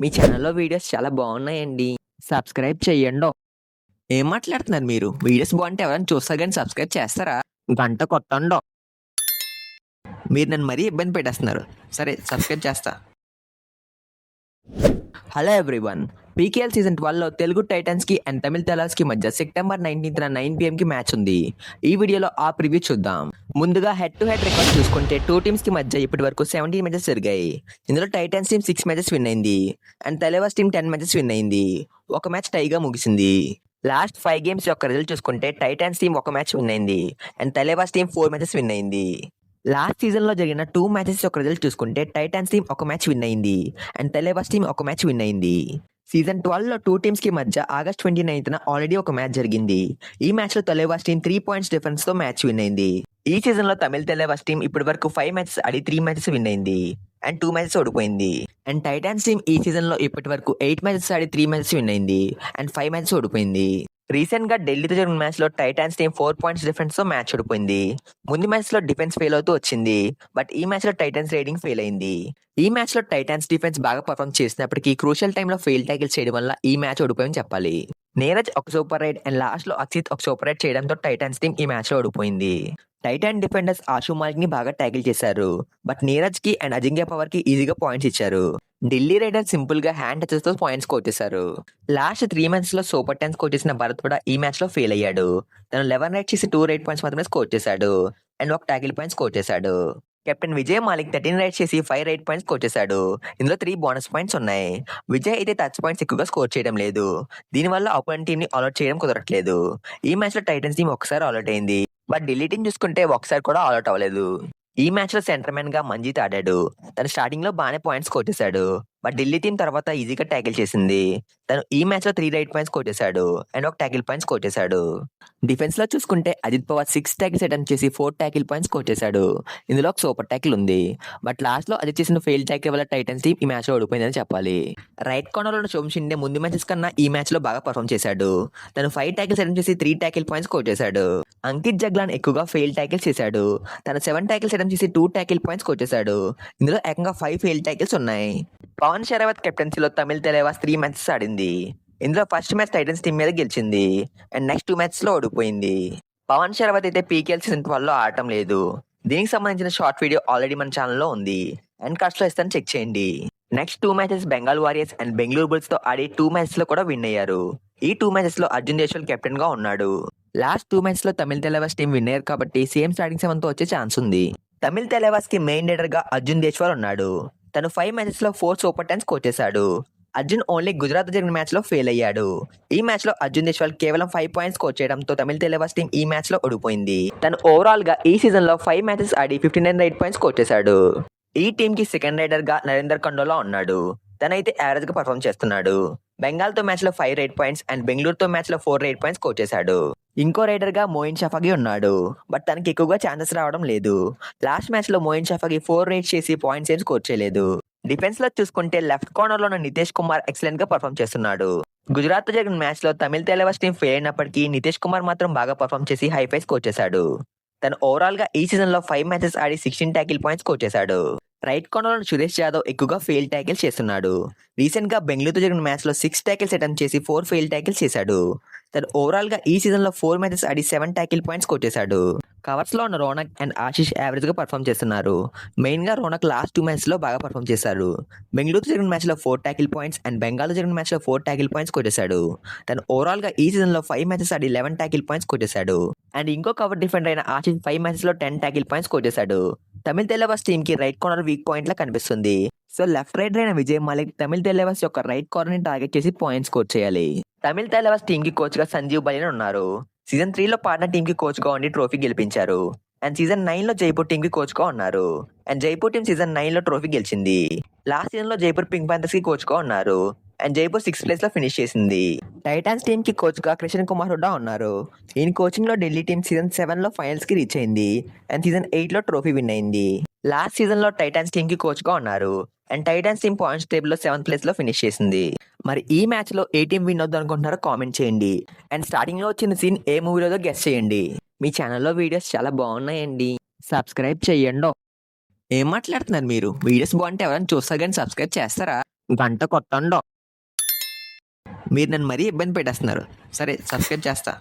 మీ ఛానల్లో వీడియోస్ చాలా బాగున్నాయండి. సబ్స్క్రైబ్ చెయ్యండి. ఏం మాట్లాడుతున్నారు మీరు? వీడియోస్ బాగుంటే ఎవరైనా చూస్తారు కానీ సబ్స్క్రైబ్ చేస్తారా? గంట కొట్టండో. మీరు నన్ను మరీ ఇబ్బంది పెట్టేస్తున్నారు. సరే సబ్స్క్రైబ్ చేస్తా. హలో ఎవ్రీవన్ పీకేఎల్ సీజన్ ట్వెల్వ్లో తెలుగు టైటన్స్కి అండ్ తమిళ తెలాస్కి మధ్య సెప్టెంబర్ నైన్టీన్త్న నైన్ పిఎంకి మ్యాచ్ ఉంది. ఈ వీడియోలో ఆ ప్రివ్యూ చూద్దాం. ముందుగా హెడ్ టు హెడ్ రికార్డ్ చూసుకుంటే టూ టీమ్స్కి మధ్య ఇప్పటి వరకు సెవెంటీన్ మ్యాచెస్ జరిగాయి. ఇందులో Titans team six matches win అయింది. And Thalaivas team ten matches win అయింది. ఒక మ్యాచ్ టైగా ముగిసింది. లాస్ట్ ఫైవ్ గేమ్స్ యొక్క రిజల్ట్ చూసుకుంటే టైటన్స్ టీం ఒక మ్యాచ్ విన్ అయింది. And Thalaivas team four matches win అయింది. లాస్ట్ సీజన్లో జరిగిన టూ మ్యాచెస్ ఒక రిజల్ట్ చూసుకుంటే టైటాన్స్ టీం ఒక మ్యాచ్ విన్ అయింది. అండ్ తెలేవాస్ టీం ఒక మ్యాచ్ విన్ అయింది. సీజన్ ట్వెల్వ్లో టూ టీమ్స్కి మధ్య ఆగస్ట్ ట్వంటీ నైన్త్న ఆల్రెడీ ఒక మ్యాచ్ జరిగింది. ఈ మ్యాచ్లో తెలేవాస్ టీం త్రీ పాయింట్స్ డిఫరెన్స్తో మ్యాచ్ విన్ అయింది. ఈ సీజన్లో తమిళ తెలేవాస్ టీం ఇప్పటి వరకు ఫైవ్ మ్యాచెస్ ఆడి త్రీ మ్యాచెస్ విన్ అయింది. అండ్ టూ మ్యాచెస్ ఓడిపోయింది. అండ్ టైటాన్స్ టీం ఈ సీజన్లో ఇప్పటి వరకు ఎయిట్ మ్యాచెస్ ఆడి త్రీ మ్యాచెస్ విన్ అయింది. అండ్ ఫైవ్ మ్యాచెస్ ఓడిపోయింది. రీసెంట్గా ఢిల్లీతో జరిగిన మ్యాచ్లో టైటాన్స్ టీం ఫోర్ పాయింట్స్ డిఫరెన్స్తో మ్యాచ్ ఓడిపోయింది. ముందు మ్యాచ్లో డిఫెన్స్ ఫెయిల్ అవుతూ వచ్చింది. బట్ ఈ మ్యాచ్లో టైటన్స్ ఫెయిల్ అయింది. ఈ మ్యాచ్లో టైటాన్స్ డిఫెన్స్ బాగా పర్ఫామ్ చేసినప్పటికీ క్రూషల్ టైంలో ఫెయిల్ ట్యాకిల్ చేయడం వల్ల ఈ మ్యాచ్ ఓడిపోయింది చెప్పాలి. నీరజ్ ఒక సూపర్ రైడ్ అండ్ లాస్ట్లో అక్షిత్ ఒక సూపర్ రైడ్ చేయడంతో టైటాన్స్ టీం ఈ మ్యాచ్లో ఓడిపోయింది. టైటాన్ డిఫెండర్స్ ఆశు మాలిక్ని బాగా ట్యాకిల్ చేశారు. బట్ నీరజ్కి అండ్ అజింక్య పవర్కి ఈజీగా పాయింట్స్ ఇచ్చారు. ఢిల్లీ రైడర్స్ సింపుల్గా హ్యాండ్ టచెస్తో పాయింట్స్ కొట్టేశారు. లాస్ట్ త్రీ మంత్స్లో సూపర్ టెన్స్ కొట్టేసిన భరత్ కూడా ఈ మ్యాచ్లో ఫెయిల్ అయ్యాడు. తను లెవెన్ రైట్ చేసి టూ రైట్ పాయింట్స్ మాత్రమే స్కోర్ చేశాడు. అండ్ ఒక ట్యాకిల్ పాయింట్స్ స్కోర్ చేశాడు. Captain Vijay Malik thirteen raid చేసి ఫైవ్ రైట్ పాయింట్స్ స్కోర్ చేశాడు. ఇందులో త్రీ బోనస్ పాయింట్స్ ఉన్నాయి. విజయ్ అయితే టచ్ పాయింట్స్ ఎక్కువగా స్కోర్ చేయడం లేదు. దీనివల్ల అపోనెంట్ టీం ని ఆల్అౌట్ చేయడం కుదరట్లేదు. ఈ మ్యాచ్లో టైటన్స్ టీం ఒకసారి ఆల్అౌట్ అయింది. బట్ డిలీటింగ్ చూసుకుంటే ఒకసారి కూడా ఆల్అౌట్ అవ్వలేదు. ఈ మ్యాచ్లో సెంటర్ మ్యాన్గా మంజీత్ ఆడాడు. తను స్టార్టింగ్లో బాగానే పాయింట్స్ కొట్టేశాడు. బట్ ఢిల్లీ టీం తర్వాత ఈజీగా ట్యాకిల్ చేసింది. తను ఈ మ్యాచ్లో త్రీ రైట్ పాయింట్స్ కొట్టేశాడు. అండ్ ఒక ట్యాకిల్ పాయింట్స్ కొట్టేశాడు. డిఫెన్స్లో చూసుకుంటే Ajit Pawar six tackles attempt చేసి ఫోర్ ట్యాకిల్ పాయింట్స్ కొట్టేశాడు. ఇందులో ఒక సూపర్ ట్యాకిల్ ఉంది. బట్ లాస్ట్లో అది చేసిన ఫెయిల్ ట్యాకిల్ వల్ల టైటన్స్ టీం ఈ మ్యాచ్లో ఓడిపోయిందని చెప్పాలి. రైట్ కార్నర్లో శోభం షిండే ముందు మ్యాచెస్ కన్నా ఈ మ్యాచ్లో బాగా పర్ఫామ్ చేశాడు. తను ఫైవ్ ట్యాకిల్స్ అటెంప్ట్ చేసి త్రీ ట్యాకిల్ పాయింట్స్ కొట్టేశాడు. అంకిత్ జగ్లాన్ ఎక్కువగా ఫెయిల్ ట్యాకిల్స్ చేశాడు. తన సెవెన్ ట్యాకిల్స్ అటెంప్ట్ చేసి టూ ట్యాకిల్ పాయింట్స్ కొట్టేశాడు. ఇందులో ఏకంగా ఫైవ్ ఫెయిల్ ట్యాకిల్స్ ఉన్నాయి. పవన్ షరావత్ కెప్టెన్సీలో తమిళ తెలేవాస్ త్రీ మ్యాచెస్ ఆడింది. ఇందులో ఫస్ట్ మ్యాచ్ టైటన్స్ టీం మీద గెలిచింది. అండ్ నెక్స్ట్ టూ మ్యాచెస్లో ఓడిపోయింది. పవన్ షరావత్ అయితే పీకేఎల్ సీజన్ ట్వెల్వ్లో ఆడటం లేదు. దీనికి సంబంధించిన షార్ట్ వీడియో ఆల్రెడీ మన ఛానల్లో ఉంది. అండ్ కాస్ట్లో ఇస్తాను చెక్ చేయండి. Next two matches Bengal warriors and Bengaluru బుల్స్తో ఆడి టూ మ్యాచెస్లో కూడా విన్ అయ్యారు. ఈ టూ మ్యాచెస్లో అర్జున్ దేశ్వల్ కెప్టెన్గా ఉన్నాడు. లాస్ట్ టూ మ్యాచెస్లో తమిళ తెలవాస్ టీం విన్ అయ్యారు కాబట్టి సేమ్ స్టార్టింగ్ సెవెన్తో వచ్చే ఛాన్స్ ఉంది. తమిళ తెలవాస్కి మెయిన్ లీడర్గా అర్జున్ దేశ్వాల్ ఉన్నాడు. తను ఫైవ్ మ్యాచెస్లో ఫోర్ సూపర్ టెన్స్ కొట్టేశాడు. అర్జున్ ఓన్లీ గుజరాత్ జరిగిన మ్యాచ్లో ఫెయిల్ అయ్యాడు. ఈ మ్యాచ్లో అర్జున్ దేశ్వాల్ కేవలం ఫైవ్ పాయింట్స్ స్కోర్ చేయడంతో తమిళ తెలివాస్ టీం ఈ మ్యాచ్లో ఓడిపోయింది. తను ఓవరాల్గా ఈ సీజన్లో ఫైవ్ మ్యాచెస్ ఆడి fifty nine eight points score చేశాడు ఈ టీంకి సెకండ్ రైడర్గా నరేందర్ కండోలా ఉన్నాడు. తనైతే యావరేజ్గా పర్ఫామ్ చేస్తున్నాడు. బెంగాల్తో మ్యాచ్లో ఫైవ్ రైట్ పాయింట్స్ అండ్ బెంగళూరుతో మ్యాచ్లో ఫోర్ రైట్ పాయింట్స్ స్కోర్ చేశాడు. ఇంకో రైడర్గా మోయిన్ షఫాగి ఉన్నాడు. బట్ తనకి ఎక్కువగా ఛాన్సెస్ రావడం లేదు. లాస్ట్ మ్యాచ్లో మోయిన్ షఫాగి ఫోర్ రైడ్ చేసి పాయింట్స్ ఏం స్కోర్ చేయలేదు. డిఫెన్స్లో చూసుకుంటే లెఫ్ట్ కార్నర్లో ఉన్న నితేష్ కుమార్ ఎక్సలెంట్గా పర్ఫామ్ చేస్తున్నాడు. గుజరాత్తో జరిగిన మ్యాచ్లో తమిళ తెలవాస్ టీం ఫెయిల్ అయినప్పటికీ నితేష్ కుమార్ మాత్రం బాగా పర్ఫామ్ చేసి హైఫై స్కోర్ చేశాడు. తను ఓవరాల్గా ఈ సీజన్లో ఫైవ్ మ్యాచెస్ ఆడి సిక్స్టీన్ ట్యాకిల్ పాయింట్స్ స్కోర్ చేశాడు. రైట్ కార్నర్లో సురేష్ యాదవ్ ఎక్కువగా ఫెయిల్ ట్యాకిల్ చేస్తున్నాడు. రీసెంట్గా బెంగళూరుతో జరిగిన మ్యాచ్లో సిక్స్ ట్యాకిల్స్ అటెంప్ట్ చేసి ఫోర్ ఫెయిల్ ట్యాకిల్స్ చేశాడు. తను ఓవరాల్గా ఈ సీజన్లో ఫోర్ మ్యాచెస్ ఆడి సెవెన్ ట్యాకిల్ పాయింట్స్ కొట్టేశాడు కవర్స్లో ఉన్న రోనక్ అండ్ ఆశిష్ యావరేజ్గా పర్ఫామ్ చేస్తున్నారు. మెయిన్గా రోనక్ లాస్ట్ టూ మ్యాచ్లో బాగా పర్ఫామ్ చేశారు బెంగళూరుతో జరిగిన మ్యాచ్లో ఫోర్ ట్యాకిల్ పాయింట్స్ అండ్ బెంగాల్లో జరిగిన మ్యాచ్లో ఫోర్ ట్యాకిల్ పాయింట్స్ కొట్టేశాడు తను ఓవరాల్గా ఈ సీజన్లో ఫైవ్ మ్యాచెస్ ఆడి లెవెన్ ట్యాకిల్ పాయింట్స్ కొట్టేశాడు అండ్ ఇంకో కవర్ డిఫెండర్ అయిన ఆశిష్ ఫైవ్ మ్యాచెస్లో టెన్ ట్యాకిల్ పాయింట్స్ కొట్టేశాడు తమిళ తెల్లవాస్ టీమ్కి రైట్ కార్నర్ వీక్ పాయింట్ లా కనిపిస్తుంది. సో లెఫ్ట్ రైట్ అయిన విజయ్ మలిక్ తమిళ తెల్లవాస్ యొక్క రైట్ కార్నర్ని టార్గెట్ చేసి పాయింట్స్ స్కోర్ చేయాలి. తమిళ తెల్లవాస్ టీమ్కి కోచ్గా సంజీవ్ బలిన్ ఉన్నారు. సీజన్ త్రీ లో పాట్నా టీమ్కి కోచ్గా ఉండి ట్రోఫీ గెలిపించారు. అండ్ సీజన్ నైన్లో జైపూర్ టీమ్కి కోచ్గా ఉన్నారు. అండ్ జైపూర్ టీం సీజన్ నైన్లో ట్రోఫీ గెలిచింది. లాస్ట్ సీజన్లో జైపూర్ పింక్ ప్యాంథర్స్కి కోచ్గా ఉన్నారు. అండ్ జైపూర్ సిక్స్ ప్లేస్లో ఫినిష్ చేసింది. టైటాన్స్ టీమ్కి కోచ్గా కృష్ణ కుమార్ హుడా ఉన్నారు. ఈయన కోచింగ్లో ఢిల్లీ టీం సీజన్ సెవెన్లో ఫైనల్స్కి రీచ్ అయింది. అండ్ సీజన్ ఎయిట్లో ట్రోఫీ విన్ అయింది. లాస్ట్ సీజన్లో టైటాన్స్ టీమ్కి కోచ్గా ఉన్నారు. అండ్ టైటాన్స్ టీమ్ పాయింట్స్ టేబుల్లో సెవెంత్ ప్లేస్లో ఫినిష్ చేసింది. మరి ఈ మ్యాచ్లో ఏ టీం విన్ అవుద్దు అనుకుంటున్నారో కామెంట్ చేయండి. అండ్ స్టార్టింగ్లో వచ్చిన సీన్ ఏ మూవీలో గెస్ట్ చేయండి. మీ ఛానల్లో వీడియోస్ చాలా బాగున్నాయండి. సబ్స్క్రైబ్ చేయండి ఏం మాట్లాడుతున్నారు మీరు? వీడియోస్ బాగుంటే ఎవరైనా చూస్తారు కానీ సబ్స్క్రైబ్ చేస్తారా? గంట కొత్తండో మీరు నన్ను మరీ ఇబ్బంది పెట్టేస్తున్నారు. సరే సబ్స్క్రైబ్ చేస్తా.